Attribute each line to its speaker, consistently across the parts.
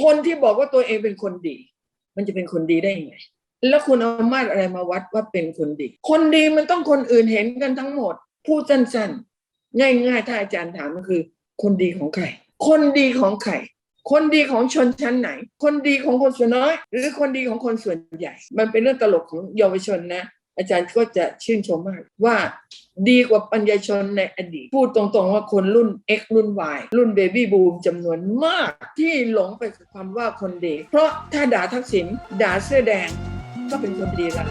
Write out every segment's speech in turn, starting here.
Speaker 1: คนที่บอกว่าตัวเองเป็นคนดี มันจะเป็นคนดีได้ยังไง แล้วคุณเอามาตรอะไรมาวัดว่าเป็นคนดี คนดีมันต้องคนอื่นเห็นกันทั้งหมด พูดสั้นๆ ง่ายๆ ถ้าอาจารย์ถามก็คือ คนดีของใคร คนดีของใครคนดีของชนชั้นไหน คนดีของคนส่วนน้อย หรือคนดีของคนส่วนใหญ่ มันเป็นเรื่องตลกของเยาวชนนะ อาจารย์ก็จะชื่นชมมากว่าดีกว่าปัญญาชนในอดีต พูดตรงๆว่าคนรุ่น X รุ่น Y รุ่นเบบี้บูมจำนวนมากที่หลงไปกับคำว่าคนดี เพราะถ้าด่าทักษิณด่าเสื้อแดงก็เป็นคนดีละ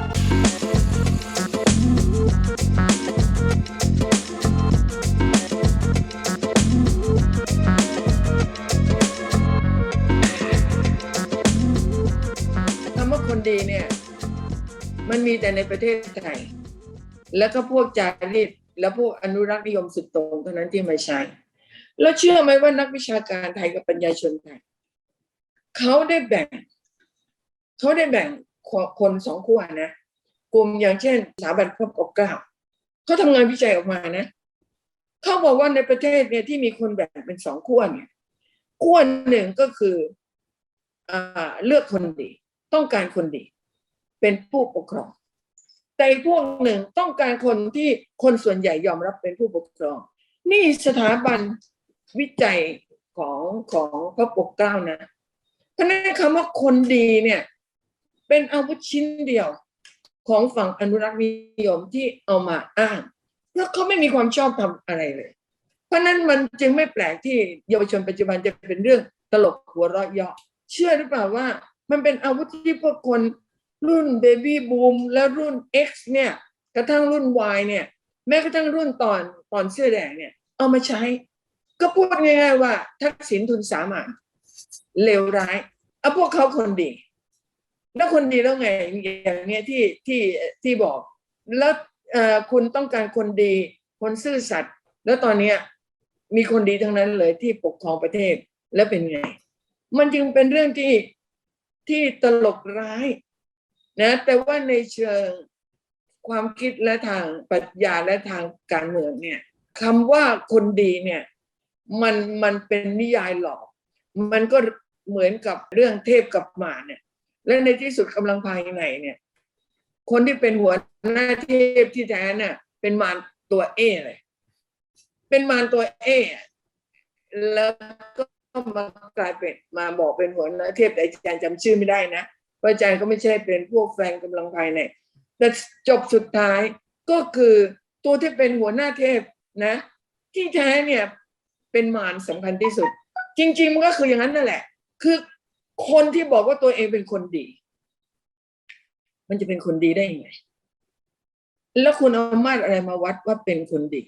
Speaker 1: คำว่าคนดีเนี่ย มันมีแต่ในประเทศไทย แล้วก็พวกจารีตและพวกอนุรักษ์นิยมสุดโต่งเท่านั้นที่มาใช้ แล้วเชื่อไหมว่านักวิชาการไทยกับปัญญาชนไทยเขาได้แบ่ง เขาได้แบ่งคนสองขั้วนะ กลุ่มอย่างเช่นสถาบันพระปกเกล้าเขาทำงานวิจัยออกมานะเขาบอกว่าในประเทศเนี่ยที่มีคนแบ่งเป็นสองขั้วเนี่ยขั้วหนึ่งก็คืออเลือกคนดี ต้องการคนดี เป็นผู้ปกครอง แต่พวกหนึ่งต้องการคนที่คนส่วนใหญ่ยอมรับเป็นผู้ปกครอง นี่สถาบันวิจัยของของพระปกเกล้านะเพราะนั้นคำว่าคนดีเนี่ย เป็นอาวุธชิ้นเดียวของฝั่งอนุรักษ์นิยมที่เอามาอ้างแล้วเขาไม่มีความชอบทำอะไรเลย เพราะนั้นมันจึงไม่แปลกที่เยาวชนปัจจุบันจะเป็นเรื่องตลกหัวเราะเยาะเชื่อหรือเปล่าว่า มันเป็นอาวุธที่พวกคน รุ่นเบบี้บูมและรุ่น X เนี่ยกระทั่งรุ่น Y เนี่ยแม้กระทั่งรุ่นตอนตอนเสื้อแดงเนี่ย เอามาใช้ ก็พูดง่ายๆว่า ทักษิณทุนสามัญเลวร้ายเอาพวกเขาคนดี แล้วคนดีแล้วไงอย่างเนี้ยที่ที่ที่บอก แล้วคุณต้องการคนดี คนซื่อสัตย์แล้วตอนเนี้ยมีคนดีทั้งนั้นเลยที่ปกครองประเทศแล้วเป็นไง มันจึงเป็นเรื่องที่ที่ตลกร้าย นะแต่ว่าในเชิงความคิดและทางปรัชญาและทางการเมืองเนี่ยคำว่าคนดีเนี่ยมันมันเป็นนิยายหลอก มันก็เหมือนกับเรื่องเทพกับมารเนี่ย และในที่สุดกำลังภายในเนี่ย คนที่เป็นหัวหน้าเทพที่แท้เนี่ยเป็นมารตัวเอเลยเป็นมารตัวเอแล้วก็มากลายเป็นมาบอกเป็นหัวหน้าเทพแต่อาจารย์จำชื่อไม่ได้นะ พระอาจารย์ก็ไม่ใช่เป็นพวกแฟนกำลังภายในแต่จบสุดท้ายก็คือตัวที่เป็นหัวหน้าเทพนะ ที่แท้เนี่ยเป็นมารสำคัญที่สุด จริง ๆ มันก็คืออย่างนั้นนั่นแหละ คือคนที่บอกว่าตัวเองเป็นคนดี มันจะเป็นคนดีได้ยังไง แล้วคุณเอามาตรอะไรมาวัดว่าเป็นคนดี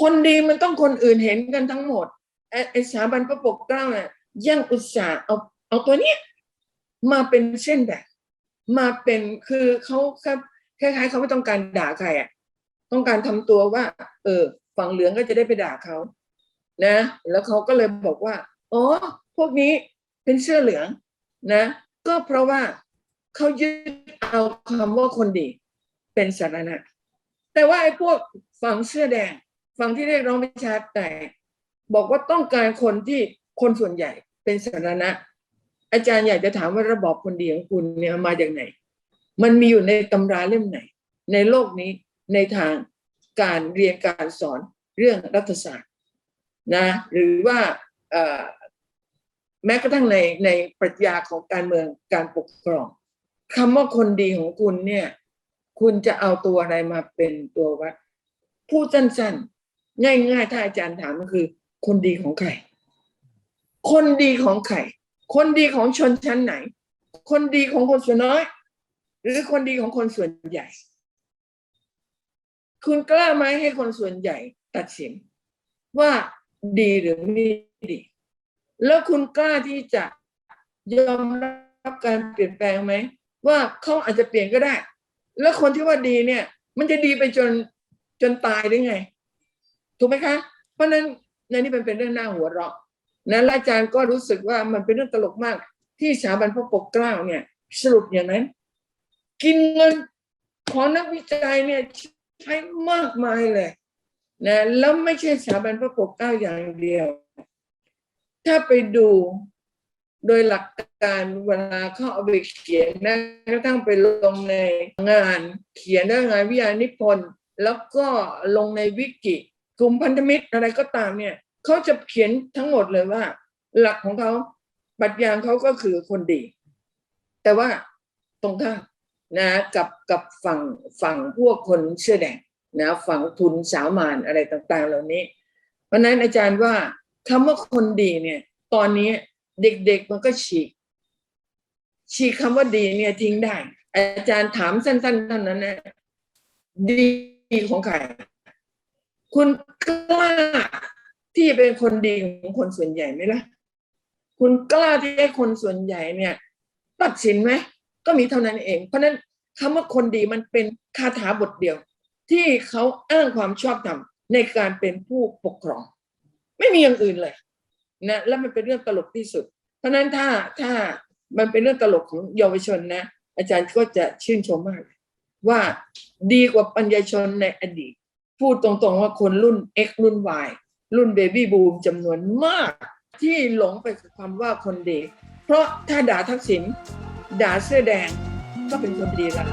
Speaker 1: คนดีมันต้องคนอื่นเห็นกันทั้งหมดไอ้ไอ้สถาบันพระปกเกล้าเนี่ยยังอุตส่าห์เอาเอาตัวเนี้ย มาเป็นเส้นแบบมาเป็นคือเขาครับคล้ายๆเขาไม่ต้องการด่าใครอะต้องการทำตัวว่า เออ ฝั่งเหลืองก็จะได้ไปด่าเขานะ แล้วเขาก็เลยบอกว่าอ๋อพวกนี้เป็นเสื้อเหลืองนะ ก็เพราะว่าเขายึดเอาคำว่าคนดี เป็นสาระแต่ว่าไอ้พวกฝั่งเสื้อแดงฝั่งที่เรียกร้องประชาธิปไตยบอกว่าต้องการคนที่คนส่วนใหญ่เป็นสาระ อาจารย์อยากจะถามว่าระบอบคนดีของคุณเนี่ยมาจากไหน มันมีอยู่ในตำราเล่มไหน ในโลกนี้ในทางการเรียนการสอนเรื่องรัฐศาสตร์นะหรือว่าแม้กระทั่งในในปรัชญาของการเมืองการปกครองคำว่าคนดีของคุณเนี่ย คุณจะเอาตัวอะไรมาเป็นตัววัดพูดสั้นๆ ง่ายๆ ถ้าอาจารย์ถามก็คือ คนดีของใคร คนดีของใคร คนดีของชนชั้นไหน คนดีของคนส่วนน้อย หรือคนดีของคนส่วนใหญ่ คุณกล้าไหมให้คนส่วนใหญ่ตัดสิน ว่าดีหรือไม่ดี แล้วคุณกล้าที่จะยอมรับการเปลี่ยนแปลงไหม ว่าเขาอาจจะเปลี่ยนก็ได้ แล้วคนที่ว่าดีเนี่ย มันจะดีไปจนจนตายได้ไง ถูกไหมคะ เพราะนั้นในนี้เป็นเป็นเรื่องน่าหัวเราะ นะและอาจารย์ก็รู้สึกว่ามันเป็นเรื่องตลกมาก ที่สถาบันพระปกเกล้าเนี่ย สรุปอย่างนั้น กินเงินของนักวิจัยเนี่ยใช้มากมายเลยนะแล้วไม่ใช่สถาบันพระปกเกล้าอย่างเดียว ถ้าไปดูโดยหลักการเวลาเขาเอาไปเขียนนะกระทั่งไปลงในงานเขียนด้วยงานวิทยานิพนธ์แล้วก็ลงในวิกิกลุ่มพันธมิตรอะไรก็ตามเนี่ย เขาจะเขียนทั้งหมดเลยว่า หลักของเขาปรัชญาเขาก็คือคนดี แต่ว่าตรงข้ามนะกับกับฝั่งฝั่งพวกคนเสื้อแดงนะฝั่งทุนสามานอะไรต่าง ๆ เหล่านี้ เพราะฉะนั้นอาจารย์ว่าคำว่าคนดีเนี่ย ตอนนี้เด็กๆมันก็ฉีกฉีกคำว่าดีเนี่ยทิ้งได้ อาจารย์ถามสั้นๆเท่านั้นนะดีของใครคุณกล้า ที่เป็นคนดีของคนส่วนใหญ่ไหมล่ะ คุณกล้าที่ให้คนส่วนใหญ่เนี่ย ตัดสินไหมก็มีเท่านั้นเอง เพราะนั้นคำว่าคนดีมันเป็นคาถาบทเดียว ที่เขาอ้างความชอบธรรมในการเป็นผู้ปกครอง ไม่มีอย่างอื่นเลยนะแล้วมันเป็นเรื่องตลกที่สุด เพราะฉะนั้นถ้าถ้ามันเป็นเรื่องตลกของเยาวชนนะ อาจารย์ก็จะชื่นชมมาก ว่าดีกว่าปัญญาชนในอดีต พูดตรงๆว่าคนรุ่น X รุ่น Y รุ่นเบบี้บูมจำนวนมาก ที่หลงไปกับคำว่าคนดี เพราะถ้าด่าทักษิณด่าเสื้อแดงก็เป็นคนดีละ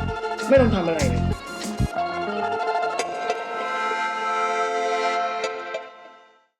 Speaker 1: ไม่ต้องทำอะไรเลย